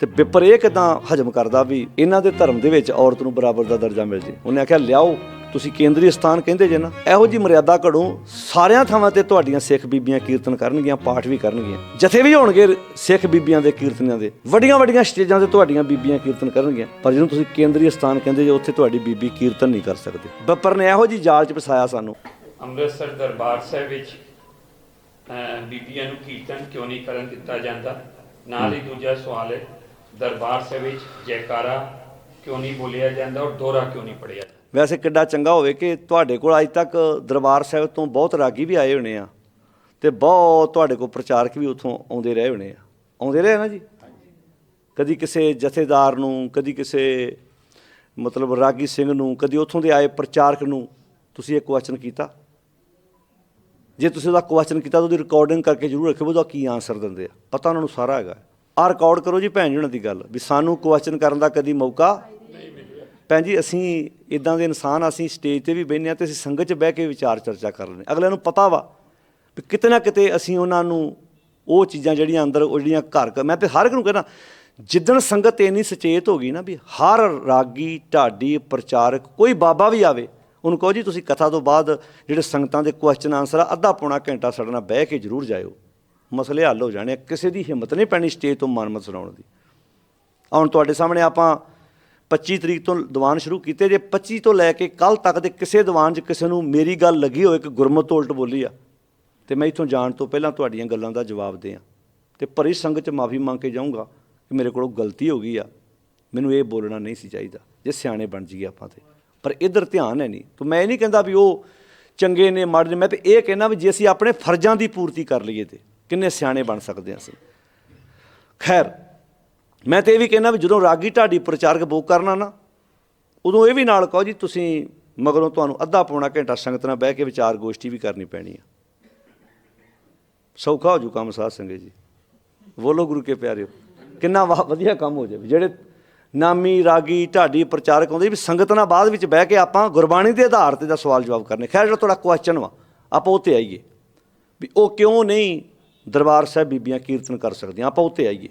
ਤੇ ਪਿੱਪਰ ਇਹ ਕਿਦਾਂ ਹਜਮ ਕਰਦਾ ਵੀ ਇਹਨਾਂ ਦੇ ਧਰਮ ਦੇ ਵਿੱਚ ਔਰਤ ਨੂੰ ਬਰਾਬਰ ਦਾ ਦਰਜਾ ਮਿਲ ਜੇ? ਉਹਨੇ ਆਖਿਆ ਲਿਆਓ ਤੁਸੀਂ ਕੇਂਦਰੀ ਸਥਾਨ ਕਹਿੰਦੇ ਜੇ ਨਾ ਇਹੋ ਜੀ ਮਰਿਆਦਾ ਘੜੋ ਸਾਰਿਆਂ ਥਾਵਾਂ ਤੇ ਤੁਹਾਡੀਆਂ ਸਿੱਖ ਬੀਬੀਆਂ ਕੀਰਤਨ ਕਰਨਗੀਆਂ ਪਾਠ ਵੀ ਕਰਨਗੀਆਂ। ਜਥੇ ਵੀ ਹੋਣਗੇ ਸਿੱਖ ਬੀਬੀਆਂ ਦੇ ਕੀਰਤਨਾਂ ਦੇ ਵੱਡੀਆਂ ਵੱਡੀਆਂ ਸਟੇਜਾਂ ਤੇ ਤੁਹਾਡੀਆਂ ਬੀਬੀਆਂ ਕੀਰਤਨ ਕਰਨਗੀਆਂ। ਪਰ ਜਦੋਂ ਤੁਸੀਂ ਕੇਂਦਰੀ ਸਥਾਨ ਕਹਿੰਦੇ ਜੇ ਉੱਥੇ ਤੁਹਾਡੀ ਬੀਬੀ ਕੀਰਤਨ ਨਹੀਂ ਕਰ ਸਕਦੀ। ਬੱਪਰ ਨੇ ਇਹੋ ਜੀ ਜਾਲ 'ਚ ਫਸਾਇਆ ਸਾਨੂੰ। ਅੰਮ੍ਰਿਤਸਰ ਦਰਬਾਰ ਸਾਹਿਬ ਵਿੱਚ ਬੀਬੀਆਂ ਨੂੰ ਕੀਰਤਨ ਕਿਉਂ ਨਹੀਂ ਕਰਨ ਦਿੱਤਾ ਜਾਂਦਾ? ਨਾਲ ਹੀ। ਦੂਜਾ ਸਵਾਲ ਹੈ ਦਰਬਾਰ ਸਾਹਿਬ ਵਿੱਚ ਜੈਕਾਰਾ ਕਿਉਂ ਨਹੀਂ ਬੋਲਿਆ ਜਾਂਦਾ ਔਰ ਦੋਹਰਾ ਕਿਉਂ ਨਹੀਂ ਪੜਿਆ ਜਾਂਦਾ? ਵੈਸੇ ਕਿੱਡਾ ਚੰਗਾ ਹੋਵੇ ਕਿ ਤੁਹਾਡੇ ਕੋਲ ਅੱਜ ਤੱਕ ਦਰਬਾਰ ਸਾਹਿਬ ਤੋਂ ਬਹੁਤ ਰਾਗੀ ਵੀ ਆਏ ਹੋਣੇ ਆ ਤੇ ਬਹੁਤ ਤੁਹਾਡੇ ਕੋਲ ਪ੍ਰਚਾਰਕ ਵੀ ਉੱਥੋਂ ਆਉਂਦੇ ਰਹੇ ਹੋਣੇ ਆ। ਆਉਂਦੇ ਰਹੇ ਨਾ ਜੀ? ਕਦੀ ਕਿਸੇ ਜਥੇਦਾਰ ਨੂੰ, ਕਦੀ ਕਿਸੇ ਮਤਲਬ ਰਾਗੀ ਸਿੰਘ ਨੂੰ, ਕਦੀ ਉੱਥੋਂ ਦੇ ਆਏ ਪ੍ਰਚਾਰਕ ਨੂੰ ਤੁਸੀਂ ਇਹ ਕੁਐਸਚਨ ਕੀਤਾ? ਜੇ ਤੁਸੀਂ ਉਹਦਾ ਕੁਐਸਚਨ ਕੀਤਾ ਤਾਂ ਉਹਦੀ ਰਿਕਾਰਡਿੰਗ ਕਰਕੇ ਜ਼ਰੂਰ ਰੱਖਿਓ ਉਹਦਾ ਕੀ ਆਨਸਰ ਦਿੰਦੇ ਆ। ਪਤਾ ਉਹਨਾਂ ਨੂੰ ਸਾਰਾ ਹੈਗਾ। ਆ ਰਿਕਾਰਡ ਕਰੋ ਜੀ ਭੈਣ ਜੀ ਦੀ ਗੱਲ, ਵੀ ਸਾਨੂੰ ਕੁਐਸਚਨ ਕਰਨ ਦਾ ਕਦੀ ਮੌਕਾ ਭੈਣ ਜੀ, ਅਸੀਂ ਇਦਾਂ ਦੇ ਇਨਸਾਨ ਅਸੀਂ ਸਟੇਜ ਤੇ ਵੀ ਬਹਿੰਦੇ ਆ ਤੇ ਅਸੀਂ ਸੰਗਤ 'ਚ ਬਹਿ ਕੇ ਵਿਚਾਰ ਚਰਚਾ ਕਰ ਲੈਂਦੇ ਅਗਲਿਆਂ ਨੂੰ ਪਤਾ ਵਾ ਵੀ ਕਿਤੇ ਨਾ ਕਿਤੇ ਅਸੀਂ ਉਹਨਾਂ ਨੂੰ ਉਹ ਚੀਜ਼ਾਂ ਜਿਹੜੀਆਂ ਅੰਦਰ, ਉਹ ਜਿਹੜੀਆਂ ਘਰ ਘਰ- ਮੈਂ ਤੇ ਹਰ ਇੱਕ ਨੂੰ ਕਹਿੰਦਾ, ਜਿੱਦਣ ਸੰਗਤ ਇੰਨੀ ਸੁਚੇਤ ਹੋ ਗਈ ਨਾ ਵੀ ਹਰ ਰਾਗੀ, ਢਾਡੀ, ਪ੍ਰਚਾਰਕ, ਕੋਈ ਬਾਬਾ ਵੀ ਆਵੇ, ਉਹਨੂੰ ਕਹੋ ਜੀ ਤੁਸੀਂ ਕਥਾ ਤੋਂ ਬਾਅਦ ਜਿਹੜੇ ਸੰਗਤਾਂ ਦੇ ਕੁਐਸਚਨ ਆਨਸਰ ਆ, ਅੱਧਾ ਪੌਣਾ ਘੰਟਾ ਸਾਡੇ ਨਾਲ ਬਹਿ ਕੇ ਜ਼ਰੂਰ ਜਾਇਓ। ਮਸਲੇ ਹੱਲ ਹੋ ਜਾਣੇ ਆ। ਕਿਸੇ ਦੀ ਹਿੰਮਤ ਨਹੀਂ ਪੈਣੀ ਸਟੇਜ ਤੋਂ ਮਨਮਤ ਸੁਣਾਉਣ ਦੀ। ਹੁਣ ਤੁਹਾਡੇ ਸਾਹਮਣੇ ਆਪਾਂ 25 ਤਰੀਕ ਤੋਂ ਦੀਵਾਨ ਸ਼ੁਰੂ ਕੀਤੇ। ਜੇ 25 ਤੋਂ ਲੈ ਕੇ ਕੱਲ ਤੱਕ ਦੇ ਕਿਸੇ ਦੀਵਾਨ 'ਚ ਕਿਸੇ ਨੂੰ ਮੇਰੀ ਗੱਲ ਲੱਗੀ ਹੋਵੇ ਕਿ ਗੁਰਮਤ ਉਲਟ ਬੋਲੀ ਆ, ਤੇ ਮੈਂ ਇੱਥੋਂ ਜਾਣ ਤੋਂ ਪਹਿਲਾਂ ਤੁਹਾਡੀਆਂ ਗੱਲਾਂ ਦਾ ਜਵਾਬ ਦਿਆਂ। ਤੇ ਭਰੀ ਸੰਗਤ 'ਚ ਮਾਫੀ ਮੰਗ ਕੇ ਜਾਊਂਗਾ ਕਿ ਮੇਰੇ ਕੋਲੋਂ ਗਲਤੀ ਹੋ ਗਈ ਆ। ਮੈਨੂੰ ਇਹ ਬੋਲਣਾ ਨਹੀਂ ਸੀ ਚਾਹੀਦਾ, ਜੇ ਸਿਆਣੇ ਬਣ ਜੀਏ ਆਪਾਂ ਤੇ। ਪਰ ਇਧਰ ਧਿਆਨ ਹੈ ਨਹੀਂ। ਤਾਂ ਮੈਂ ਇਹ ਨਹੀਂ ਕਹਿੰਦਾ ਵੀ ਉਹ ਚੰਗੇ ਨੇ, ਮਾੜੇ ਨੇ। ਮੈਂ ਤੇ ਇਹ ਕਹਿੰਦਾ ਵੀ ਜੇ ਅਸੀਂ ਆਪਣੇ ਫਰਜ਼ਾਂ ਦੀ ਪੂਰਤੀ ਕਰ ਲਈਏ ਤੇ। ਕਿੰਨੇ ਸਿਆਣੇ ਬਣ ਸਕਦੇ ਹਾਂ ਅਸੀਂ। ਖੈਰ, ਮੈਂ ਤੇ ਇਹ ਵੀ ਕਹਿੰਦਾ ਵੀ ਜਦੋਂ ਰਾਗੀ ਢਾਡੀ ਪ੍ਰਚਾਰਕ ਬੁੱਕ ਕਰਨਾ ਨਾ, ਉਦੋਂ ਇਹ ਵੀ ਨਾਲ ਕਹੋ ਜੀ, ਤੁਸੀਂ ਮਗਰੋਂ ਤੁਹਾਨੂੰ ਅੱਧਾ ਪੌਣਾ ਘੰਟਾ ਸੰਗਤ ਨਾਲ ਬਹਿ ਕੇ ਵਿਚਾਰ ਗੋਸ਼ਟੀ ਵੀ ਕਰਨੀ ਪੈਣੀ ਆ। ਸੌਖਾ ਹੋ ਜੂ ਕੰਮ ਸਾਧ ਸੰਗਤ ਜੀ। ਬੋਲੋ ਗੁਰੂ ਕੇ ਪਿਆਰਿਓ, ਕਿੰਨਾ ਵਾ- ਵਧੀਆ ਕੰਮ ਹੋ ਜਾਵੇ। ਜਿਹੜੇ ਨਾਮੀ ਰਾਗੀ ਢਾਡੀ ਪ੍ਰਚਾਰਕ ਆਉਂਦੇ ਵੀ ਸੰਗਤ ਨਾਲ ਬਾਅਦ ਵਿੱਚ ਬਹਿ ਕੇ ਆਪਾਂ ਗੁਰਬਾਣੀ ਦੇ ਆਧਾਰ ਤੇ ਦਾ ਸਵਾਲ ਜਵਾਬ ਕਰਨੇ। ਖੈਰ, ਜਿਹੜਾ ਤੁਹਾਡਾ ਕੁਐਸਚਨ ਵਾ, ਆਪਾਂ ਉਹ ਤੇ ਆਈਏ। ਵੀ ਉਹ ਕਿਉਂ ਨਹੀਂ ਦਰਬਾਰ ਸਾਹਿਬ ਬੀਬੀਆਂ ਕੀਰਤਨ ਕਰ ਸਕਦੀਆਂ, ਆਪਾਂ ਉੱਤੇ ਆਈਏ।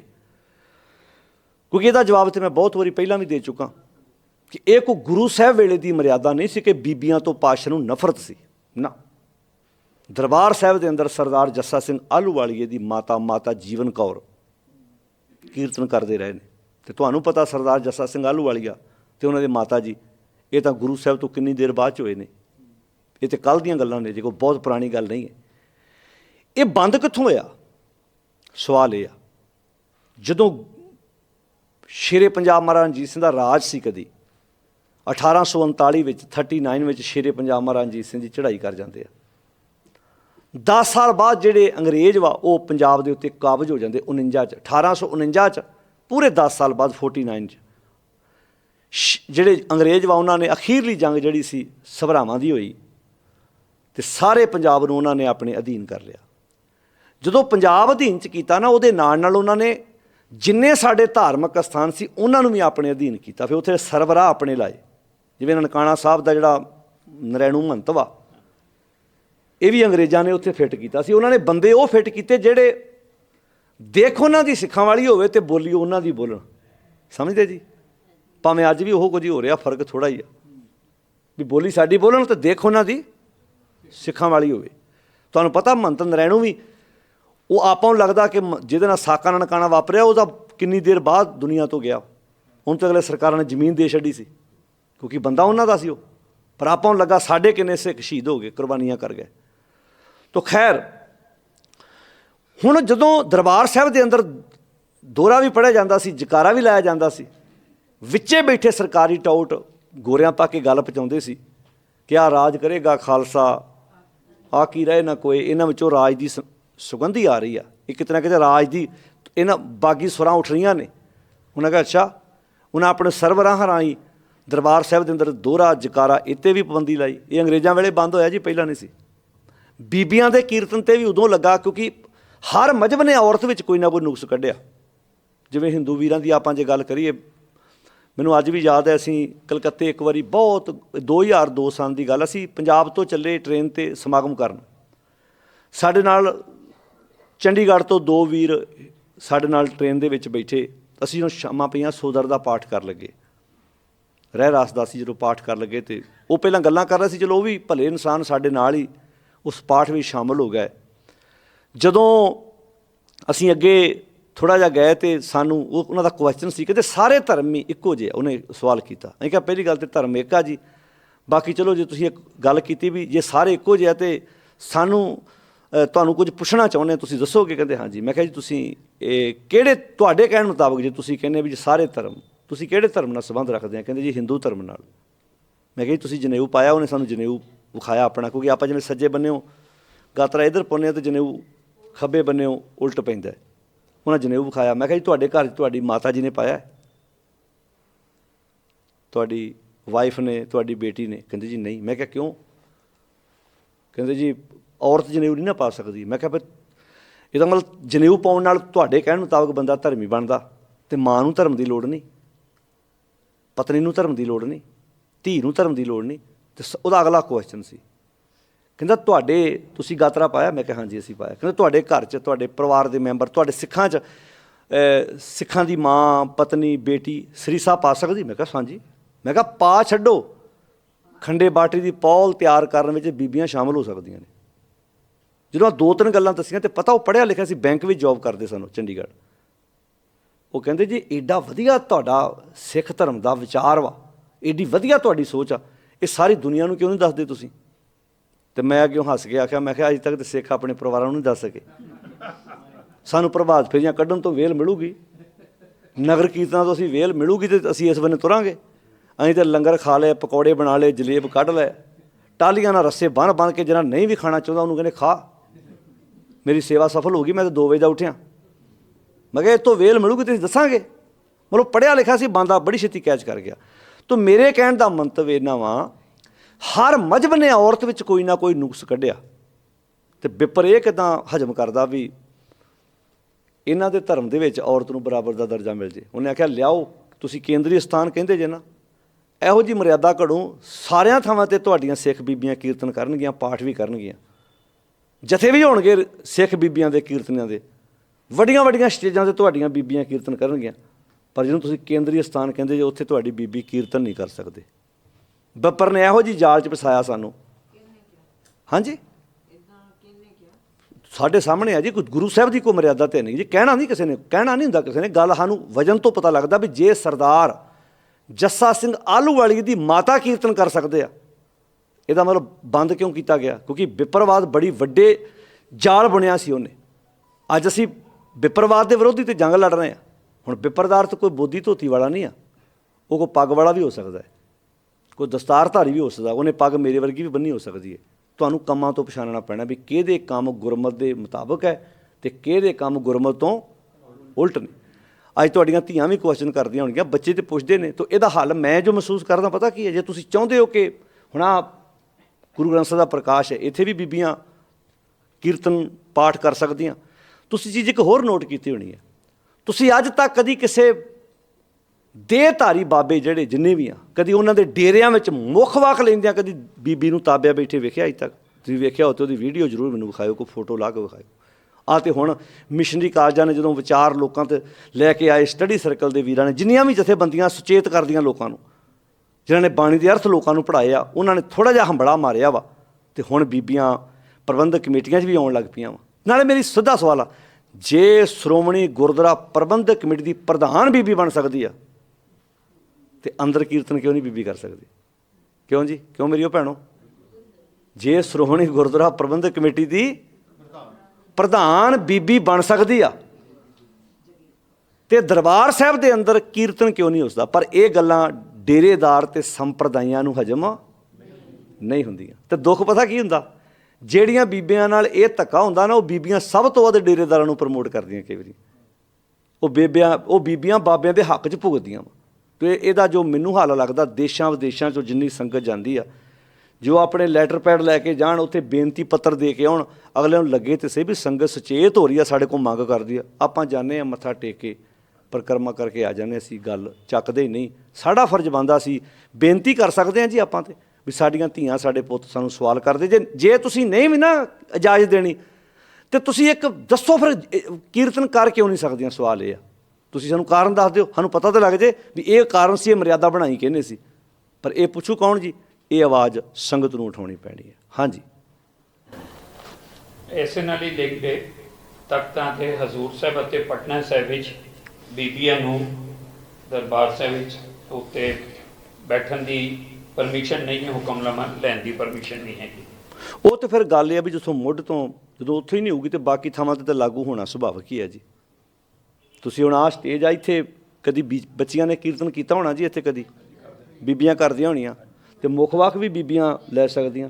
ਕਿਉਂਕਿ ਇਹਦਾ ਜਵਾਬ ਤੇ ਮੈਂ ਬਹੁਤ ਵਾਰੀ ਪਹਿਲਾਂ ਵੀ ਦੇ ਚੁੱਕਾ ਕਿ ਇਹ ਕੋ ਗੁਰੂ ਸਾਹਿਬ ਵੇਲੇ ਦੀ ਮਰਿਆਦਾ ਨਹੀਂ ਸੀ ਕਿ ਬੀਬੀਆਂ ਤੋਂ ਪਾਸ਼ਾ ਨੂੰ ਨਫ਼ਰਤ ਸੀ। ਨਾ। ਦਰਬਾਰ ਸਾਹਿਬ ਦੇ ਅੰਦਰ ਸਰਦਾਰ ਜੱਸਾ ਸਿੰਘ ਆਲੂਵਾਲੀਏ ਦੀ ਮਾਤਾ ਮਾਤਾ ਜੀਵਨ ਕੌਰ ਕੀਰਤਨ ਕਰਦੇ ਰਹੇ ਨੇ। ਤੇ ਤੁਹਾਨੂੰ ਪਤਾ ਸਰਦਾਰ ਜੱਸਾ ਸਿੰਘ ਆਲੂਵਾਲੀਆ ਤੇ ਉਹਨਾਂ ਦੇ ਮਾਤਾ ਜੀ, ਇਹ ਤਾਂ ਗੁਰੂ ਸਾਹਿਬ ਤੋਂ ਕਿੰਨੀ ਦੇਰ ਬਾਅਦ ਚ ਹੋਏ ਨੇ। ਇਹ ਤੇ ਕੱਲ ਦੀਆਂ ਗੱਲਾਂ ਨੇ, ਜੇ ਕੋਈ ਬਹੁਤ ਪੁਰਾਣੀ ਗੱਲ ਨਹੀਂ ਹੈ। ਇਹ ਬੰਦ ਕਿੱਥੋਂ ਹੋਇਆ? ਸਵਾਲ ਇਹ ਆ। ਜਦੋਂ ਸ਼ੇਰੇ ਪੰਜਾਬ ਮਹਾਰਾਜਾ ਰਣਜੀਤ ਸਿੰਘ ਦਾ ਰਾਜ ਸੀ ਕਦੀ 1839 ਵਿੱਚ 39 ਵਿੱਚ ਸ਼ੇਰੇ ਪੰਜਾਬ ਮਹਾਰਾਜਾ ਰਣਜੀਤ ਸਿੰਘ ਦੀ ਚੜ੍ਹਾਈ ਕਰ ਜਾਂਦੇ ਆ। 10 ਸਾਲ ਬਾਅਦ ਜਿਹੜੇ ਅੰਗਰੇਜ਼ ਵਾ, ਉਹ ਪੰਜਾਬ ਦੇ ਉੱਤੇ ਕਾਬਜ ਹੋ ਜਾਂਦੇ 49 ਚ 1849 ਚ, ਪੂਰੇ 10 ਸਾਲ ਬਾਅਦ 49 ਚ। ਸ਼- ਜਿਹੜੇ ਅੰਗਰੇਜ਼ ਵਾ, ਉਹਨਾਂ ਨੇ ਅਖੀਰਲੀ ਜੰਗ ਜਿਹੜੀ ਸੀ, ਸਭਰਾਵਾਂ ਦੀ ਹੋਈ, ਤੇ ਸਾਰੇ ਪੰਜਾਬ ਨੂੰ ਉਹਨਾਂ ਨੇ ਆਪਣੇ ਅਧੀਨ ਕਰ ਲਿਆ। ਜਦੋਂ ਪੰਜਾਬ ਅਧੀਨ ਚ ਕੀਤਾ ਨਾ, ਉਹਦੇ ਨਾਲ ਨਾਲ ਉਹਨਾਂ ਨੇ ਜਿੰਨੇ ਸਾਡੇ ਧਾਰਮਿਕ ਸਥਾਨ ਸੀ, ਉਹਨਾਂ ਨੂੰ ਵੀ ਆਪਣੇ ਅਧੀਨ ਕੀਤਾ। ਫਿਰ ਉੱਥੇ ਸਰਵਰਾ ਆਪਣੇ ਲਾਏ। ਜਿਵੇਂ ਨਨਕਾਣਾ ਸਾਹਿਬ ਦਾ ਜਿਹੜਾ ਨਰੈਣੂ ਮਹੰਤ ਵਾ, ਇਹ ਵੀ ਅੰਗਰੇਜ਼ਾਂ ਨੇ ਉੱਥੇ ਫਿੱਟ ਕੀਤਾ ਸੀ। ਉਹਨਾਂ ਨੇ ਬੰਦੇ ਉਹ ਫਿੱਟ ਕੀਤੇ ਜਿਹੜੇ ਦੇਖ ਉਹਨਾਂ ਦੀ ਸਿੱਖਾਂ ਵਾਲੀ ਹੋਵੇ ਤੇ ਬੋਲੀ ਉਹਨਾਂ ਦੀ ਬੋਲਣ। ਸਮਝਦੇ ਜੀ? ਭਾਵੇਂ ਅੱਜ ਵੀ ਉਹ ਕੁਝ ਹੋ ਰਿਹਾ, ਫ਼ਰਕ ਥੋੜਾ ਹੀ ਆ। ਵੀ ਬੋਲੀ ਸਾਡੀ ਬੋਲਣ ਤੇ ਦੇਖ ਉਹਨਾਂ ਦੀ ਸਿੱਖਾਂ ਵਾਲੀ ਹੋਵੇ। ਤੁਹਾਨੂੰ ਪਤਾ ਮੰਤ ਨਰੈਣੂ ਵੀ ਉਹ ਆਪਾਂ ਨੂੰ ਲੱਗਦਾ ਕਿ ਮ- ਜਿਹਦੇ ਨਾਲ ਸਾਕਾ ਨਨਕਾਣਾ ਵਾਪਰਿਆ, ਉਹਦਾ ਕਿੰਨੀ ਦੇਰ ਬਾਅਦ ਦੁਨੀਆ ਤੋਂ ਗਿਆ। ਹੁਣ ਤੱਕ ਅਗਲੇ ਸਰਕਾਰਾਂ ਨੇ ਜ਼ਮੀਨ ਦੇ ਛੱਡੀ ਸੀ, ਕਿਉਂਕਿ ਬੰਦਾ ਉਹਨਾਂ ਦਾ ਸੀ ਉਹ। ਪਰ ਆਪਾਂ ਨੂੰ ਲੱਗਾ ਸਾਡੇ ਕਿੰਨੇ ਸਿੱਖ ਸ਼ਹੀਦ ਹੋ ਗਏ, ਕੁਰਬਾਨੀਆਂ ਕਰ ਗਏ। ਤੋ ਖੈਰ, ਹੁਣ ਜਦੋਂ ਦਰਬਾਰ ਸਾਹਿਬ ਦੇ ਅੰਦਰ ਦੋਰਾ ਵੀ ਪੜਿਆ ਜਾਂਦਾ ਸੀ, ਜਕਾਰਾ ਵੀ ਲਾਇਆ ਜਾਂਦਾ ਸੀ, ਵਿੱਚੇ ਬੈਠੇ ਸਰਕਾਰੀ ਟਾਊਟ ਗੋਰਿਆਂ ਪਾ ਕੇ ਗੱਲ ਪਹੁੰਚਾਉਂਦੇ ਸੀ ਕਿ ਆ ਰਾਜ ਕਰੇਗਾ ਖਾਲਸਾ ਆ ਕੀ ਰਹੇ ਨਾ ਕੋਈ, ਇਹਨਾਂ ਵਿੱਚੋਂ ਰਾਜ ਦੀ ਸ- ਸੁਗੰਧੀ ਆ ਰਹੀ ਆ। ਇਹ ਕਿਤੇ ਨਾ ਕਿਤੇ ਰਾਜ ਦੀ ਇਹਨਾਂ ਬਾਗੀ ਸੁਰਾਂ ਉੱਠ ਰਹੀਆਂ ਨੇ। ਉਹਨਾਂ ਕਿਹਾ, ਅੱਛਾ, ਉਹਨਾਂ ਆਪਣੇ ਸਰਵਰਾਂ ਹਰਾਈ ਦਰਬਾਰ ਸਾਹਿਬ ਦੇ ਅੰਦਰ ਦੋਹਰਾ ਜਕਾਰਾ ਇੱਤੇ ਵੀ ਪਾਬੰਦੀ ਲਾਈ। ਇਹ ਅੰਗਰੇਜ਼ਾਂ ਵੇਲੇ ਬੰਦ ਹੋਇਆ ਜੀ, ਪਹਿਲਾਂ ਨਹੀਂ ਸੀ। ਬੀਬੀਆਂ ਦੇ ਕੀਰਤਨ ਤੇ ਵੀ ਉਦੋਂ ਲੱਗਾ, ਕਿਉਂਕਿ ਹਰ ਮਜਬ ਨੇ ਔਰਤ ਵਿੱਚ ਕੋਈ ਨਾ ਕੋਈ ਨੁਕਸ ਕੱਢਿਆ। ਜਿਵੇਂ ਹਿੰਦੂ ਵੀਰਾਂ ਦੀ ਆਪਾਂ ਜੇ ਗੱਲ ਕਰੀਏ, ਮੈਨੂੰ ਅੱਜ ਵੀ ਯਾਦ ਹੈ, ਅਸੀਂ ਕਲਕੱਤੇ ਇੱਕ ਵਾਰੀ ਬਹੁਤ 2002 ਸਾਲ ਦੀ ਗੱਲ, ਅਸੀਂ ਪੰਜਾਬ ਤੋਂ ਚੱਲੇ ਟ੍ਰੇਨ ਤੇ ਸਮਾਗਮ ਕਰਨ। ਸਾਡੇ ਨਾਲ ਚੰਡੀਗੜ੍ਹ ਤੋਂ ਦੋ ਵੀਰ ਸਾਡੇ ਨਾਲ ਟ੍ਰੇਨ ਦੇ ਵਿੱਚ ਬੈਠੇ। ਅਸੀਂ ਜਦੋਂ ਸ਼ਾਮਾਂ ਪਈਆਂ ਸੋਦਰ ਦਾ ਪਾਠ ਕਰ ਲੱਗੇ। ਰਹਿ ਰਾਸ ਦਾ ਅਸੀਂ ਜਦੋਂ ਪਾਠ ਕਰ ਲੱਗੇ ਤੇ ਉਹ ਪਹਿਲਾਂ ਗੱਲਾਂ ਕਰ ਰਹੇ ਸੀ, ਚਲੋ ਉਹ ਵੀ ਭਲੇ ਇਨਸਾਨ ਸਾਡੇ ਨਾਲ ਹੀ ਉਸ ਪਾਠ ਵਿੱਚ ਸ਼ਾਮਲ ਹੋ ਗਏ। ਜਦੋਂ ਅਸੀਂ ਅੱਗੇ ਥੋੜਾ ਜਿਹਾ ਗਏ ਤੇ ਸਾਨੂੰ ਉਹ ਉਹਨਾਂ ਦਾ ਕੁਐਸਚਨ ਸੀ, ਕਹਿੰਦੇ ਸਾਰੇ ਧਰਮ ਹੀ ਇੱਕੋ ਜਿਹੇ ਉਹਨੇ ਸਵਾਲ ਕੀਤਾ। ਅਸੀਂ ਕਿਹਾ ਪਹਿਲੀ ਗੱਲ ਤੇ ਧਰਮ ਇੱਕ ਆ ਜੀ। ਬਾਕੀ ਚਲੋ ਜੇ ਤੁਸੀਂ ਇੱਕ ਗੱਲ ਕੀਤੀ ਵੀ ਜੇ ਸਾਰੇ ਇੱਕੋ ਜਿਹੇ ਆ ਤੇ ਸਾਨੂੰ ਤੁਹਾਨੂੰ ਕੁਝ ਪੁੱਛਣਾ ਚਾਹੁੰਦੇ ਹਾਂ, ਤੁਸੀਂ ਦੱਸੋਗੇ? ਕਹਿੰਦੇ ਹਾਂਜੀ। ਮੈਂ ਕਿਹਾ ਜੀ ਤੁਸੀਂ ਇਹ ਕਿਹੜੇ ਤੁਹਾਡੇ ਕਹਿਣ ਮੁਤਾਬਕ ਜੇ ਤੁਸੀਂ ਕਹਿੰਦੇ ਵੀ ਸਾਰੇ ਧਰਮ ਤੁਸੀਂ ਕਿਹੜੇ ਧਰਮ ਨਾਲ ਸੰਬੰਧ ਰੱਖਦੇ ਆ ਕਹਿੰਦੇ ਜੀ ਹਿੰਦੂ ਧਰਮ ਨਾਲ। ਮੈਂ ਕਿਹਾ ਜੀ ਤੁਸੀਂ ਜਨੇਊ ਪਾਇਆ ਉਹਨੇ ਸਾਨੂੰ ਜਨੇਊ ਵਿਖਾਇਆ ਆਪਣਾ ਕਿਉਂਕਿ ਆਪਾਂ ਜਿਵੇਂ ਸੱਜੇ ਬੰਨਿਓ ਗਾਤਰਾ ਇਧਰ ਪਾਉਂਦੇ ਹਾਂ ਤੇ ਜਨੇਊ ਖੱਬੇ ਬੰਨਿਓ ਉਲਟ ਪੈਂਦਾ ਉਹਨਾਂ ਜਨੇਊ ਵਿਖਾਇਆ। ਮੈਂ ਕਿਹਾ ਜੀ ਤੁਹਾਡੇ ਘਰ 'ਚ ਤੁਹਾਡੀ ਮਾਤਾ ਜੀ ਨੇ ਪਾਇਆ ਤੁਹਾਡੀ ਵਾਈਫ ਨੇ ਤੁਹਾਡੀ ਬੇਟੀ ਨੇ। ਕਹਿੰਦੇ ਜੀ ਨਹੀਂ। ਮੈਂ ਕਿਹਾ ਕਿਉਂ? ਕਹਿੰਦੇ ਜੀ ਔਰਤ ਜਨੇਊ ਨਹੀਂ ਨਾ ਪਾ ਸਕਦੀ। ਮੈਂ ਕਿਹਾ ਫਿਰ ਇਹਦਾ ਮਤਲਬ ਜਨੇਊ ਪਾਉਣ ਨਾਲ ਤੁਹਾਡੇ ਕਹਿਣ ਮੁਤਾਬਕ ਬੰਦਾ ਧਰਮੀ ਬਣਦਾ ਤੇ ਮਾਂ ਨੂੰ ਧਰਮ ਦੀ ਲੋੜ ਨਹੀਂ, ਪਤਨੀ ਨੂੰ ਧਰਮ ਦੀ ਲੋੜ ਨਹੀਂ, ਧੀ ਨੂੰ ਧਰਮ ਦੀ ਲੋੜ ਨਹੀਂ ਤੇ ਸ- ਉਹਦਾ ਅਗਲਾ ਕੁਐਸਚਨ ਸੀ। ਕਹਿੰਦਾ ਤੁਹਾਡੇ, ਤੁਸੀਂ ਗਾਤਰਾ ਪਾਇਆ? ਮੈਂ ਕਿਹਾ ਹਾਂਜੀ, ਅਸੀਂ ਪਾਇਆ। ਕਹਿੰਦਾ ਤੁਹਾਡੇ ਘਰ 'ਚ, ਤੁਹਾਡੇ ਪਰਿਵਾਰ ਦੇ ਮੈਂਬਰ, ਤੁਹਾਡੇ ਸਿੱਖਾਂ 'ਚ ਸਿੱਖਾਂ ਦੀ ਮਾਂ, ਪਤਨੀ, ਬੇਟੀ ਸਰੀਸਾ ਪਾ ਸਕਦੀ? ਮੈਂ ਕਿਹਾ ਹਾਂਜੀ। ਮੈਂ ਕਿਹਾ ਪਾ ਛੱਡੋ। ਖੰਡੇ ਬਾਟੇ ਦੀ ਪੌਲ ਤਿਆਰ ਕਰਨ ਵਿੱਚ ਬੀਬੀਆਂ ਸ਼ਾਮਲ ਹੋ ਸਕਦੀਆਂ ਨੇ। ਜਦੋਂ ਆਹ ਦੋ ਤਿੰਨ ਗੱਲਾਂ ਦੱਸੀਆਂ ਤੇ ਪਤਾ ਉਹ ਪੜਿਆ ਲਿਖਿਆ ਸੀ, ਬੈਂਕ ਵਿੱਚ ਜੌਬ ਕਰਦੇ ਸਾਨੂੰ ਚੰਡੀਗੜ੍ਹ। ਉਹ ਕਹਿੰਦੇ ਜੀ, ਏਡਾ ਵਧੀਆ ਤੁਹਾਡਾ ਸਿੱਖ ਧਰਮ ਦਾ ਵਿਚਾਰ ਵਾ। ਏਡੀ ਵਧੀਆ ਤੁਹਾਡੀ ਸੋਚ ਆ। ਇਹ ਸਾਰੀ ਦੁਨੀਆ ਨੂੰ ਕਿਉਂ ਨਹੀਂ ਦੱਸਦੇ ਤੁਸੀਂ? ਤੇ ਮੈਂ ਅੱਗੇ ਹੱਸ ਕੇ ਆਖਿਆ, ਮੈਂ ਕਿਹਾ, ਅਜੇ ਤੱਕ ਤੇ ਸਿੱਖ ਆਪਣੇ ਪਰਿਵਾਰਾਂ ਨੂੰ ਨਹੀਂ ਦੱਸ ਸਕੇ। ਸਾਨੂੰ ਪ੍ਰਭਾਤ ਫੇਰੀਆਂ ਕੱਢਣ ਤੋਂ ਵੇਲ ਮਿਲੂਗੀ। ਨਗਰ ਕੀਰਤਨਾਂ ਤੋਂ ਅਸੀਂ ਵੇਲ ਮਿਲੂਗੀ ਤੇ ਅਸੀਂ ਇਸ ਬੰਨੇ ਤੁਰਾਂਗੇ। ਅਸੀਂ ਤਾਂ ਲੰਗਰ ਖਾ ਲਏ, ਪਕੌੜੇ ਬਣਾ ਲਏ, ਜਲੇਬ ਕੱਢ ਲਏ। ਟਾਲੀਆਂ ਨਾਲ ਰੱਸੇ ਬੰਨ ਬੰਨ ਕੇ ਜਿਹੜਾ ਨਹੀਂ ਵੀ ਖਾਣਾ ਚਾਹੁੰਦਾ, ਉਹਨੂੰ ਕਹਿੰਦੇ, ਖਾ। ਮੇਰੀ ਸੇਵਾ ਸਫਲ ਹੋ ਗਈ, ਮੈਂ ਤਾਂ 2 ਵਜੇ ਦਾ ਉੱਠਿਆ। ਮੈਂ ਕਿਹਾ ਇਹ ਤੋਂ ਵੇਲ ਮਿਲੂਗੀ, ਤੁਸੀਂ ਦੱਸਾਂਗੇ। ਮਤਲਬ ਪੜਿਆ ਲਿਖਿਆ ਸੀ, ਬੰਦਾ ਬੜੀ ਛੇਤੀ ਕੈਚ ਕਰ ਗਿਆ। ਤੋ ਮੇਰੇ ਕਹਿਣ ਦਾ ਮੰਤਵ ਇਹਨਾਂ ਵਾ, ਹਰ ਮਜਬ ਨੇ ਔਰਤ ਵਿੱਚ ਕੋਈ ਨਾ ਕੋਈ ਨੁਕਸ ਕੱਢਿਆ। ਤੇ ਵਿਪਰ ਇਹ ਕਿਦਾਂ ਹਜਮ ਕਰਦਾ ਵੀ ਇਹਨਾਂ ਦੇ ਧਰਮ ਦੇ ਵਿੱਚ ਔਰਤ ਨੂੰ ਬਰਾਬਰ ਦਾ ਦਰਜਾ ਮਿਲ ਜੇ। ਉਹਨੇ ਆਖਿਆ, ਲਿਆਓ, ਤੁਸੀਂ ਕੇਂਦਰੀ ਸਥਾਨ ਕਹਿੰਦੇ ਜੇ ਨਾ। ਇਹੋ ਜੀ ਮਰਿਆਦਾ ਘੜੋ, ਸਾਰਿਆਂ ਥਾਵਾਂ ਤੇ ਤੁਹਾਡੀਆਂ ਸਿੱਖ ਬੀਬੀਆਂ ਕੀਰਤਨ ਕਰਨਗੀਆਂ, ਪਾਠ ਵੀ ਕਰਨਗੀਆਂ। ਜਥੇ ਵੀ ਹੋਣਗੇ ਸਿੱਖ ਬੀਬੀਆਂ ਦੇ ਕੀਰਤਨਾਂ ਦੇ। ਵੱਡੀਆਂ ਵੱਡੀਆਂ ਸਟੇਜਾਂ ਤੇ ਤੁਹਾਡੀਆਂ ਬੀਬੀਆਂ ਕੀਰਤਨ ਕਰਨਗੀਆਂ। ਪਰ ਜਿਹਨੂੰ ਤੁਸੀਂ ਕੇਂਦਰੀ ਸਥਾਨ ਕਹਿੰਦੇ ਜੇ, ਉੱਥੇ ਤੁਹਾਡੀ ਬੀਬੀ ਕੀਰਤਨ ਨਹੀਂ ਕਰ ਸਕਦੇ। ਬੱਪਰ ਨੇ ਇਹੋ ਜੀ ਜਾਲ ਚ ਫਸਾਇਆ ਸਾਨੂੰ। ਹਾਂਜੀ? ਸਾਡੇ ਸਾਹਮਣੇ ਆ ਜੀ, ਕੋਈ ਗੁਰੂ ਸਾਹਿਬ ਦੀ ਕੋਈ ਮਰਿਆਦਾ ਤੇ ਨਹੀਂ। ਜੀ ਕਹਿਣਾ ਨਹੀਂ ਕਿਸੇ ਨੇ, ਕਹਿਣਾ ਨਹੀਂ ਹੁੰਦਾ ਕਿਸੇ ਨੇ। ਗੱਲ ਸਾਨੂੰ ਵਜਨ ਤੋਂ ਪਤਾ ਲੱਗਦਾ ਵੀ ਜੇ ਸਰਦਾਰ ਜੱਸਾ ਸਿੰਘ ਆਲੂ ਵਾਲੀ ਦੀ ਮਾਤਾ ਕੀਰਤਨ ਕਰ ਸਕਦੇ ਆ। ਇਹਦਾ ਮਤਲਬ ਬੰਦ ਕਿਉਂ ਕੀਤਾ ਗਿਆ? ਕਿਉਂਕਿ ਵਿਪਰਵਾਦ ਬੜੀ ਵੱਡੇ ਜਾਲ ਬਣਿਆ ਸੀ ਉਹਨੇ। ਅੱਜ ਅਸੀਂ ਵਿਪਰਵਾਦ ਦੇ ਵਿਰੋਧੀ ਤੇ ਜੰਗ ਲੜ ਰਹੇ ਹਾਂ। ਹੁਣ ਵਿਪਰਦਾਰ ਤਾਂ ਕੋਈ ਬੋਧੀ ਧੋਤੀ ਵਾਲਾ ਨਹੀਂ ਆ। ਉਹ ਕੋਈ ਪੱਗ ਵਾਲਾ ਵੀ ਹੋ ਸਕਦਾ ਹੈ। ਕੋਈ ਦਸਤਾਰਧਾਰੀ ਵੀ ਹੋ ਸਕਦਾ। ਉਹਨੇ ਪੱਗ ਮੇਰੇ ਵਰਗੀ ਵੀ ਬੰਨੀ ਹੋ ਸਕਦੀ ਹੈ। ਤੁਹਾਨੂੰ ਕੰਮਾਂ ਤੋਂ ਪਛਾਣਨਾ ਪੈਣਾ ਵੀ ਕਿਹਦੇ ਕੰਮ ਗੁਰਮਤ ਦੇ ਮੁਤਾਬਕ ਹੈ ਤੇ ਕਿਹਦੇ ਕੰਮ ਗੁਰਮਤ ਤੋਂ ਉਲਟ ਨੇ ਅੱਜ ਤੁਹਾਡੀਆਂ ਧੀਆਂ ਵੀ ਕੁਐਸਚਨ ਕਰਦੀਆਂ ਹੋਣਗੀਆਂ, ਬੱਚੇ ਤੇ ਪੁੱਛਦੇ ਨੇ। ਤਾਂ ਇਹਦਾ ਹੱਲ ਮੈਂ ਜੋ ਮਹਿਸੂਸ ਕਰਦਾ, ਪਤਾ ਕੀ ਹੈ? ਜੇ ਤੁਸੀਂ ਚਾਹੁੰਦੇ ਹੋ ਕਿ ਹੁਣ ਆਹ ਗੁਰੂ ਗ੍ਰੰਥ ਸਾਹਿਬ ਦਾ ਪ੍ਰਕਾਸ਼ ਹੈ, ਇੱਥੇ ਵੀ ਬੀਬੀਆਂ ਕੀਰਤਨ ਪਾਠ ਕਰ ਸਕਦੀਆਂ। ਤੁਸੀਂ ਚੀਜ਼ ਇੱਕ ਹੋਰ ਨੋਟ ਕੀਤੀ ਹੋਣੀ ਹੈ। ਤੁਸੀਂ ਅੱਜ ਤੱਕ ਕਦੀ ਕਿਸੇ ਦੇਹਧਾਰੀ ਬਾਬੇ ਜਿਹੜੇ ਜਿੰਨੇ ਵੀ ਆ, ਕਦੀ ਉਹਨਾਂ ਦੇ ਡੇਰਿਆਂ ਵਿੱਚ ਮੁੱਖ ਵਾਕ ਲੈਂਦਿਆਂ ਕਦੀ ਬੀਬੀ ਨੂੰ ਤਾਬਿਆ ਬੈਠੇ ਵੇਖਿਆ ਅਜ ਤੱਕ? ਤੁਸੀਂ ਵੇਖਿਆ ਹੋ ਤੇ ਉਹਦੀ ਵੀਡੀਓ ਜ਼ਰੂਰ ਮੈਨੂੰ ਵਿਖਾਇਓ, ਕੋਈ ਫੋਟੋ ਲਾ ਕੇ ਵਿਖਾਇਓ। ਆ ਤੇ ਹੁਣ ਮਿਸ਼ਨਰੀ ਕਾਰਜਾਂ ਨੇ ਜਦੋਂ ਵਿਚਾਰ ਲੋਕਾਂ ਤੇ ਲੈ ਕੇ ਆਏ, ਸਟੱਡੀ ਸਰਕਲ ਦੇ ਵੀਰਾਂ ਨੇ, ਜਿੰਨੀਆਂ ਵੀ ਜਥੇਬੰਦੀਆਂ ਸੁਚੇਤ ਕਰਦੀਆਂ ਲੋਕਾਂ ਨੂੰ ਜਿਨ੍ਹਾਂ ਨੇ ਬਾਣੀ ਦੇ ਅਰਥ ਲੋਕਾਂ ਨੂੰ ਪੜ੍ਹਾਏ ਆ, ਉਹਨਾਂ ਨੇ ਥੋੜਾ ਜਿਹਾ ਹੰਬੜਾ ਮਾਰਿਆ ਵਾ ਤੇ ਹੁਣ ਬੀਬੀਆਂ ਪ੍ਰਬੰਧਕ ਕਮੇਟੀਆਂ 'ਚ ਵੀ ਆਉਣ ਲੱਗ ਪਈਆਂ ਵਾ। ਨਾਲੇ ਮੇਰੀ ਸਿੱਧਾ ਸਵਾਲ ਆ, ਜੇ ਸ਼੍ਰੋਮਣੀ ਗੁਰਦੁਆਰਾ ਪ੍ਰਬੰਧਕ ਕਮੇਟੀ ਦੀ ਪ੍ਰਧਾਨ ਬੀਬੀ ਬਣ ਸਕਦੀ ਆ, ਤੇ ਅੰਦਰ ਕੀਰਤਨ ਕਿਉਂ ਨਹੀਂ ਬੀਬੀ ਕਰ ਸਕਦੀ? ਕਿਉਂ ਜੀ? ਕਿਉਂ ਮੇਰੀਓ ਭੈਣੋ? ਜੇ ਸ਼੍ਰੋਮਣੀ ਗੁਰਦੁਆਰਾ ਪ੍ਰਬੰਧਕ ਕਮੇਟੀ ਦੀ ਪ੍ਰਧਾਨ ਬੀਬੀ ਬਣ ਸਕਦੀ ਆ, ਤੇ ਦਰਬਾਰ ਸਾਹਿਬ ਦੇ ਅੰਦਰ ਕੀਰਤਨ ਕਿਉਂ ਨਹੀਂ ਉਸਦਾ? ਪਰ ਇਹ ਗੱਲਾਂ ਡੇਰੇਦਾਰ ਤੇ ਸੰਪਰਦਾਇਆਂ ਨੂੰ ਹਜਮ ਨਹੀਂ ਹੁੰਦੀਆਂ। ਤੇ ਦੁੱਖ ਪਤਾ ਕੀ ਹੁੰਦਾ? ਜਿਹੜੀਆਂ ਬੀਬੀਆਂ ਨਾਲ ਇਹ ਧੱਕਾ ਹੁੰਦਾ ਨਾ, ਉਹ ਬੀਬੀਆਂ ਸਭ ਤੋਂ ਵੱਧ ਡੇਰੇਦਾਰਾਂ ਨੂੰ ਪ੍ਰਮੋਟ ਕਰਦੀਆਂ ਕਈ ਵਾਰੀ। ਉਹ ਬੇਬਿਆਂ, ਉਹ ਬੀਬੀਆਂ ਬਾਬਿਆਂ ਦੇ ਹੱਕ 'ਚ ਭੁਗਤਦੀਆਂ ਵਾ। ਤੇ ਇਹਦਾ ਜੋ ਮੈਨੂੰ ਹਾਲ ਲੱਗਦਾ, ਦੇਸ਼ਾਂ ਵਿਦੇਸ਼ਾਂ 'ਚੋਂ ਜਿੰਨੀ ਸੰਗਤ ਜਾਂਦੀ ਆ, ਜੋ ਆਪਣੇ ਲੈਟਰ ਪੈਡ ਲੈ ਕੇ ਜਾਣ, ਉੱਥੇ ਬੇਨਤੀ ਪੱਤਰ ਦੇ ਕੇ ਆਉਣ ਅਗਲੇ ਨੂੰ ਲੱਗੇ ਤੇ ਸਹੀ ਵੀ ਸੰਗਤ ਸੁਚੇਤ ਹੋ ਰਹੀ ਆ, ਸਾਡੇ ਕੋਲ ਮੰਗ ਕਰਦੀ ਆ। ਆਪਾਂ ਜਾਂਦੇ ਆ ਮੱਥਾ ਟੇਕ ਕੇ ਪਰਿਕਰਮਾ ਕਰਕੇ ਆ ਜਾਂਦੇ ਅਸੀਂ, ਗੱਲ ਚੱਕਦੇ ਹੀ ਨਹੀਂ। ਸਾਡਾ ਫਰਜ਼ ਬਣਦਾ ਸੀ, ਬੇਨਤੀ ਕਰ ਸਕਦੇ ਹਾਂ ਜੀ ਆਪਾਂ ਤੇ, ਵੀ ਸਾਡੀਆਂ ਧੀਆਂ ਸਾਡੇ ਪੁੱਤ ਸਾਨੂੰ ਸਵਾਲ ਕਰਦੇ। ਜੇ ਜੇ ਤੁਸੀਂ ਨਹੀਂ ਵੀ ਨਾ ਇਜਾਜ਼ਤ ਦੇਣੀ, ਤੇ ਤੁਸੀਂ ਇੱਕ ਦੱਸੋ ਫਿਰ ਕੀਰਤਨ ਕਰ ਕਿਉਂ ਨਹੀਂ ਸਕਦੀਆਂ? ਸਵਾਲ ਇਹ ਆ। ਤੁਸੀਂ ਸਾਨੂੰ ਕਾਰਨ ਦੱਸ ਦਿਓ। ਸਾਨੂੰ ਪਤਾ ਤਾਂ ਲੱਗ ਜੇ ਵੀ ਇਹ ਕਾਰਨ ਸੀ, ਇਹ ਮਰਿਆਦਾ ਬਣਾਈ ਕਿਹਨੇ ਸੀ। ਪਰ ਇਹ ਪੁੱਛੂ ਕੌਣ ਜੀ? ਇਹ ਆਵਾਜ਼ ਸੰਗਤ ਨੂੰ ਉਠਾਉਣੀ ਪੈਣੀ ਹੈ। ਹਾਂਜੀ ਇਸੇ ਨਾਲ ਹੀ ਦੇਖਦੇ ਤਖਤਾਂ ਤੇ ਹਜ਼ੂਰ ਸਾਹਿਬ ਅਤੇ ਪਟਨਾ ਸਾਹਿਬ ਵਿੱਚ ਬੀਬੀਆਂ ਨੂੰ ਦਰਬਾਰ ਸਾਹਿਬ ਵਿੱਚ ਉੱਤੇ ਬੈਠਣ ਦੀ ਪਰਮਿਸ਼ਨ ਨਹੀਂ ਹੈ, ਹੁਕਮਨਾਮਾ ਲੈਣ ਦੀ ਪਰਮਿਸ਼ਨ ਨਹੀਂ ਹੈਗੀ। ਉਹ ਤੇ ਫਿਰ ਗੱਲ ਇਹ ਆ ਵੀ ਜਿੱਥੋਂ ਮੁੱਢ ਤੋਂ ਜਦੋਂ ਉੱਥੇ ਹੀ ਨਹੀਂ ਹੋਊਗੀ ਤੇ ਬਾਕੀ ਥਾਵਾਂ ਤੇ ਤਾਂ ਲਾਗੂ ਹੋਣਾ ਸੁਭਾਵਿਕ ਹੀ ਹੈ ਜੀ। ਤੁਸੀਂ ਹੁਣ ਆਹ ਸਟੇਜ ਆ, ਇੱਥੇ ਕਦੀ ਬੀ- ਬੱਚੀਆਂ ਨੇ ਕੀਰਤਨ ਕੀਤਾ ਹੋਣਾ ਜੀ ਇੱਥੇ ਕਦੀ? ਬੀਬੀਆਂ ਕਰਦੀਆਂ ਹੋਣੀਆਂ। ਤੇ ਮੁੱਖ ਵਾਕ ਵੀ ਬੀਬੀਆਂ ਲੈ ਸਕਦੀਆਂ।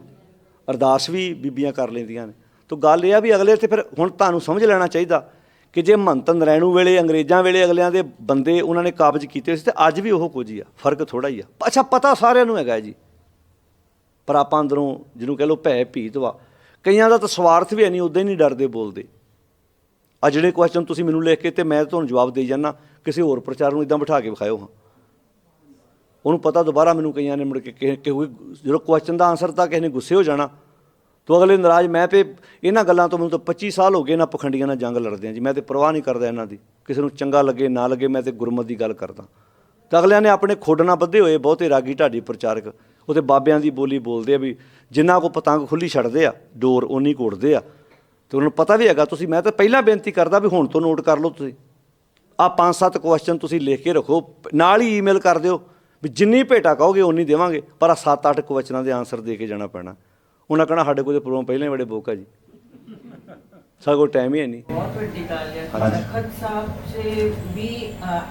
ਅਰਦਾਸ ਵੀ ਬੀਬੀਆਂ ਕਰ ਲੈਂਦੀਆਂ ਨੇ। ਤਾਂ ਗੱਲ ਇਹ ਆ ਵੀ ਅਗਲੇ ਤੇ ਫਿਰ ਹੁਣ ਤੁਹਾਨੂੰ ਸਮਝ ਲੈਣਾ ਚਾਹੀਦਾ। ਕਿ ਜੇ ਮਹੰਤ ਨਰੈਣੂ ਵੇਲੇ, ਅੰਗਰੇਜ਼ਾਂ ਵੇਲੇ ਅਗਲਿਆਂ ਦੇ ਬੰਦੇ ਉਹਨਾਂ ਨੇ ਕਾਬਜ ਕੀਤੇ ਸੀ, ਤੇ ਅੱਜ ਵੀ ਉਹ ਕੁਝ ਹੀ ਆ, ਫ਼ਰਕ ਥੋੜਾ ਹੀ ਆ। ਅੱਛਾ, ਪਤਾ ਸਾਰਿਆਂ ਨੂੰ ਹੈਗਾ ਜੀ। ਪਰ ਆਪਾਂ ਅੰਦਰੋਂ ਜਿਹਨੂੰ ਕਹ ਲੋ ਭੈ ਭੀਤ ਵਾ, ਕਈਆਂ ਦਾ ਤਾਂ ਸਵਾਰਥ ਵੀ ਹੈ ਨਹੀਂ, ਉਦਾਂ ਹੀ ਨਹੀਂ ਡਰਦੇ ਬੋਲਦੇ। ਆ ਜਿਹੜੇ ਕੁਐਸਚਨ ਤੁਸੀਂ ਮੈਨੂੰ ਲਿਖ ਕੇ ਤੇ ਮੈਂ ਤੁਹਾਨੂੰ ਜਵਾਬ ਦੇਈ ਜਾਣਾ ਕਿਸੇ ਹੋਰ ਪ੍ਰਚਾਰ ਨੂੰ ਇਦਾਂ ਬਿਠਾ ਕੇ ਵਿਖਾਇਓ ਹਾਂ। ਉਹਨੂੰ ਪਤਾ ਦੁਬਾਰਾ ਮੈਨੂੰ ਕਈਆਂ ਨੇ ਮੁੜ ਕੇ ਕਿ ਜਦੋਂ ਕੁਐਸਚਨ ਦਾ ਆਨਸਰ ਤਾਂ ਕਿਸੇ ਨੇ ਗੁੱਸੇ ਹੋ ਜਾਣਾ ਤੋ ਅਗਲੇ ਨਾਰਾਜ਼, ਮੈਂ ਤੇ ਇਹਨਾਂ ਗੱਲਾਂ ਤੋਂ ਮੈਨੂੰ ਤਾਂ 25 ਸਾਲ ਹੋ ਗਏ ਇਹਨਾਂ ਪਖੰਡੀਆਂ ਨਾਲ ਜੰਗ ਲੜਦੇ ਆ ਜੀ। ਮੈਂ ਤੇ ਪਰਵਾਹ ਨਹੀਂ ਕਰਦਾ ਇਹਨਾਂ ਦੀ। ਕਿਸੇ ਨੂੰ ਚੰਗਾ ਲੱਗੇ, ਨਾ ਲੱਗੇ, ਮੈਂ ਤੇ ਗੁਰਮਤ ਦੀ ਗੱਲ ਕਰਦਾ। ਤਾਂ ਅਗਲਿਆਂ ਨੇ ਆਪਣੇ ਖੁੱਡ ਨਾਲ ਬੱਧੇ ਹੋਏ, ਬਹੁਤੇ ਰਾਗੀ ਢਾਡੀ ਪ੍ਰਚਾਰਕ। ਉਹਦੇ ਬਾਬਿਆਂ ਦੀ ਬੋਲੀ ਬੋਲਦੇ ਆ ਵੀ ਜਿੰਨਾ ਕੋ ਪਤੰਗ ਖੁੱਲੀ ਛੱਡਦੇ ਆ, ਡੋਰ ਉਨੀ ਕੋੜਦੇ ਆ। ਤੇ ਉਹਨਾਂ ਨੂੰ ਪਤਾ ਵੀ ਹੈਗਾ, ਤੁਸੀਂ ਮੈਂ ਤਾਂ ਪਹਿਲਾਂ ਬੇਨਤੀ ਕਰਦਾ ਵੀ ਹੁਣ ਤੋਂ ਨੋਟ ਕਰ ਲਓ ਤੁਸੀਂ। ਆ ਪੰਜ ਸੱਤ ਕੁਐਸਚਨ ਤੁਸੀਂ ਲਿਖ ਕੇ ਰੱਖੋ, ਨਾਲ ਹੀ ਈਮੇਲ ਕਰ ਦਿਓ ਵੀ ਜਿੰਨੀ ਭੇਟਾ ਕਹੋਗੇ ਉਨੀ ਦੇਵਾਂਗੇ, ਪਰ ਆ ਸੱਤ ਅੱਠ ਕੁਐਸਚਨਾਂ ਦੇ ਆਨਸਰ ਦੇ ਕੇ ਜਾਣਾ ਪੈਣਾ। ਉਹਨਾਂ ਕਹਣਾ ਸਾਡੇ ਕੋਲ ਤੇ ਪ੍ਰੋਗਰਾਮ ਪਹਿਲਾਂ ਹੀ ਬੜੇ ਬੁੱਕ ਜੀ। ਸਾਡੇ ਕੋਲ ਟਾਈਮ ਹੀ ਹੈ ਨਹੀਂ। ਬਹੁਤ ਵੱਡੀ ਗੱਲ ਹੈ। ਤਖਤ ਸਾਹਿਬ ਸੇ ਵੀ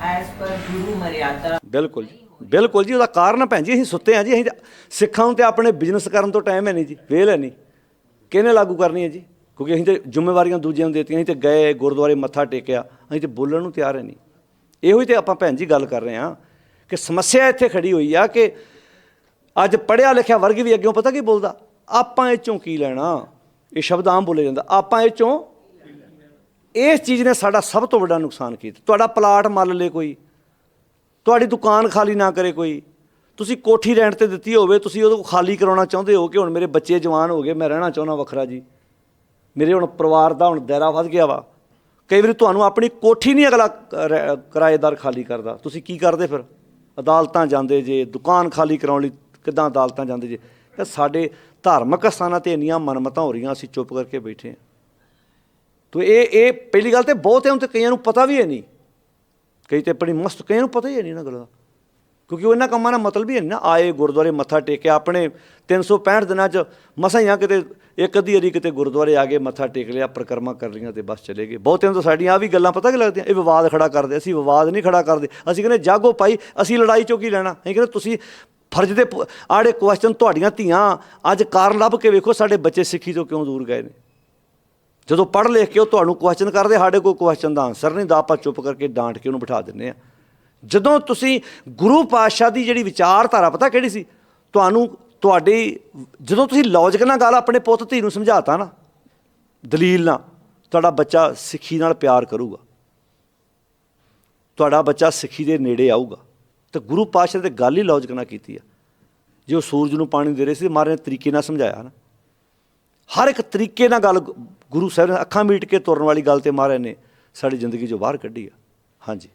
ਐਸ ਪਰ ਗੁਰੂ ਮਰਿਆਦਾ ਬਿਲਕੁਲ ਜੀ ਬਿਲਕੁਲ ਜੀ ਉਹਦਾ ਕਾਰਨ ਭੈਣ ਜੀ ਅਸੀਂ ਸੁੱਤੇ ਆ ਜੀ ਅਸੀਂ ਤਾਂ- ਸਿੱਖਾਂ ਨੂੰ ਤੇ ਆਪਣੇ ਬਿਜ਼ਨਸ ਕਰਨ ਤੋਂ ਟਾਈਮ ਹੈ ਨਹੀਂ ਜੀ ਵੇਲ ਹੈ ਨਹੀਂ। ਕਿਹਨੇ ਲਾਗੂ ਕਰਨੀ ਹੈ ਜੀ? ਕਿਉਂਕਿ ਅਸੀਂ ਤੇ ਜ਼ਿੰਮੇਵਾਰੀਆਂ ਦੂਜਿਆਂ ਨੂੰ ਦੇਤੀਆਂ ਅਸੀਂ ਤੇ ਗਏ ਗੁਰਦੁਆਰੇ ਮੱਥਾ ਟੇਕਿਆ ਅਸੀਂ ਤੇ ਬੋਲਣ ਨੂੰ ਤਿਆਰ ਹੈ ਨਹੀਂ। ਇਹੋ ਹੀ ਤੇ ਆਪਾਂ ਭੈਣ ਜੀ ਗੱਲ ਕਰ ਰਹੇ ਹਾਂ ਕਿ ਸਮੱਸਿਆ ਇੱਥੇ ਖੜੀ ਹੋਈ ਆ ਕਿ ਅੱਜ ਪੜਿਆ ਲਿਖਿਆ ਵਰਗ ਵੀ ਅੱਗੇੋਂ ਪਤਾ ਕੀ ਬੋਲਦਾ? ਆਪਾਂ ਇਹ ਚੋਂ ਕੀ ਲੈਣਾ? ਇਹ ਸ਼ਬਦ ਆਮ ਬੋਲੇ ਜਾਂਦਾ। ਆਪਾਂ ਇਹ ਚੋਂ ਇਸ ਚੀਜ਼ ਨੇ ਸਾਡਾ ਸਭ ਤੋਂ ਵੱਡਾ ਨੁਕਸਾਨ ਕੀਤਾ। ਤੁਹਾਡਾ ਪਲਾਟ ਮੱਲ ਲੇ ਕੋਈ। ਤੁਹਾਡੀ ਦੁਕਾਨ ਖਾਲੀ ਨਾ ਕਰੇ ਕੋਈ। ਤੁਸੀਂ ਕੋਠੀ ਰੈਂਟ ਤੇ ਦਿੱਤੀ ਹੋਵੇ, ਤੁਸੀਂ ਉਹਨੂੰ ਖਾਲੀ ਕਰਾਉਣਾ ਚਾਹੁੰਦੇ ਹੋ ਕਿ ਹੁਣ ਮੇਰੇ ਬੱਚੇ ਜਵਾਨ ਹੋ ਗਏ, ਮੈਂ ਰਹਿਣਾ ਚਾਹੁੰਦਾ ਵੱਖਰਾ ਜੀ। ਮੇਰੇ ਹੁਣ ਪਰਿਵਾਰ ਦਾ ਹੁਣ ਦਾਇਰਾ ਵੱਧ ਗਿਆ ਵਾ। ਕਈ ਵਾਰੀ ਤੁਹਾਨੂੰ ਆਪਣੀ ਕੋਠੀ ਨਹੀਂ ਅਗਲਾ ਕਿਰਾਏਦਾਰ ਖਾਲੀ ਕਰਦਾ। ਤੁਸੀਂ ਕੀ ਕਰਦੇ ਫਿਰ? ਅਦਾਲਤਾਂ ਜਾਂਦੇ ਜੇ, ਦੁਕਾਨ ਖਾਲੀ ਕਰਾਉਣ ਲਈ ਕਿੱਦਾਂ ਅਦਾਲਤਾਂ ਜਾਂਦੇ ਜੇ? ਇਹ ਸਾਡੇ ਧਾਰਮਿਕ ਸਥਾਨਾਂ ਤੇ ਇੰਨੀਆਂ ਮਨਮਤਾਂ ਹੋ ਰਹੀਆਂ, ਅਸੀਂ ਚੁੱਪ ਕਰਕੇ ਬੈਠੇ ਹਾਂ। ਤੋ ਇਹ ਇਹ ਪਹਿਲੀ ਗੱਲ ਤੇ ਬਹੁਤ ਹੈ, ਹੁਣ ਤੇ ਕਈਆਂ ਨੂੰ ਪਤਾ ਵੀ ਹੈ ਨਹੀਂ। ਕਈ ਤੇ ਆਪਣੀ ਮਸਤ, ਕਈਆਂ ਨੂੰ ਪਤਾ ਹੀ ਹੈ ਨਹੀਂ ਇਹਨਾਂ ਗੱਲਾਂ ਦਾ। ਕਿਉਂਕਿ ਉਹ ਇਹਨਾਂ ਕੰਮਾਂ ਦਾ ਮਤਲਬ ਹੀ ਹੈ ਨਹੀਂ ਨਾ, ਆਏ ਗੁਰਦੁਆਰੇ ਮੱਥਾ ਟੇਕਿਆ, ਆਪਣੇ 365 ਦਿਨਾਂ 'ਚ ਮਸਾਂ ਹੀ ਆ ਕਿਤੇ, ਇੱਕ ਅੱਧੀ ਵਾਰੀ ਕਿਤੇ ਗੁਰਦੁਆਰੇ ਆ ਕੇ ਮੱਥਾ ਟੇਕ ਲਿਆ, ਪ੍ਰਕਰਮਾ ਕਰ ਲਈਆਂ ਤੇ ਬਸ ਚਲੇ ਗਏ। ਬਹੁਤਿਆਂ ਨੂੰ ਸਾਡੀਆਂ ਆ ਵੀ ਗੱਲਾਂ ਪਤਾ ਕਿ ਲੱਗਦੀਆਂ? ਇਹ ਵਿਵਾਦ ਖੜਾ ਕਰਦੇ, ਅਸੀਂ ਵਿਵਾਦ ਨਹੀਂ ਖੜਾ ਕਰਦੇ। ਅਸੀਂ ਕਹਿੰਦੇ, ਜਾਗੋ ਪਾਈ ਅਸੀਂ ਲੜਾਈ ਚੋਂ ਕੀ ਲੈਣਾ? ਅਸੀਂ ਕਹਿੰਦੇ, ਤੁਸੀਂ ਫਰਜ਼ ਦੇ ਪ- ਆੜੇ ਕੁਐਸਚਨ ਤੁਹਾਡੀਆਂ ਧੀਆਂ, ਅੱਜ ਕਾਰਨ ਲੱਭ ਕੇ ਵੇਖੋ ਸਾਡੇ ਬੱਚੇ ਸਿੱਖੀ ਤੋਂ ਕਿਉਂ ਦੂਰ ਗਏ ਨੇ। ਜਦੋਂ ਪੜ੍ਹ ਲਿਖ ਕੇ ਉਹ ਤੁਹਾਨੂੰ ਕੁਐਸਚਨ ਕਰਦੇ, ਸਾਡੇ ਕੋਲ ਕੁਐਸਚਨ ਦਾ ਆਨਸਰ ਨਹੀਂ ਦਾ ਆਪਾਂ ਚੁੱਪ ਕਰਕੇ ਡਾਂਟ ਕੇ ਉਹਨੂੰ ਬਿਠਾ ਦਿੰਨੇ ਆ ਜਦੋਂ ਤੁਸੀਂ ਗੁਰੂ ਪਾਤਸ਼ਾਹ ਦੀ ਜਿਹੜੀ ਵਿਚਾਰਧਾਰਾ, ਪਤਾ ਕਿਹੜੀ ਸੀ? ਤੁਹਾਨੂੰ, ਤੁਹਾਡੀ, ਜਦੋਂ ਤੁਸੀਂ ਲੌਜਿਕ ਨਾਲ ਗੱਲ ਆਪਣੇ ਪੁੱਤ, ਧੀ ਨੂੰ ਸਮਝਾਤਾ ਨਾ, ਦਲੀਲ ਨਾਲ, ਤੁਹਾਡਾ ਬੱਚਾ ਸਿੱਖੀ ਨਾਲ ਪਿਆਰ ਕਰੂਗਾ। ਤੁਹਾਡਾ ਬੱਚਾ ਸਿੱਖੀ ਦੇ ਨੇੜੇ ਆਊਗਾ। ਤੇ ਗੁਰੂ ਪਾਤਸ਼ਾਹ ਨੇ ਤੇ ਗੱਲ ਹੀ ਲੌਜਿਕ ਨਾਲ ਕੀਤੀ ਆ। ਜੇ ਉਹ ਸੂਰਜ ਨੂੰ ਪਾਣੀ ਦੇ ਰਹੇ ਸੀ, ਮਾਰੇ ਨੇ ਤਰੀਕੇ ਨਾਲ ਸਮਝਾਇਆ ਨਾ। ਹਰ ਇੱਕ ਤਰੀਕੇ ਨਾਲ ਗੱਲ ਗੁਰੂ ਸਾਹਿਬ ਨੇ ਅੱਖਾਂ ਮੀਟ ਕੇ ਤੁਰਨ ਵਾਲੀ ਗੱਲ ਤੇ ਮਹਾਰਾਜ ਨੇ, ਸਾਡੀ ਜ਼ਿੰਦਗੀ ਚੋਂ ਬਾਹਰ ਕੱਢੀ ਆ। ਹਾਂਜੀ।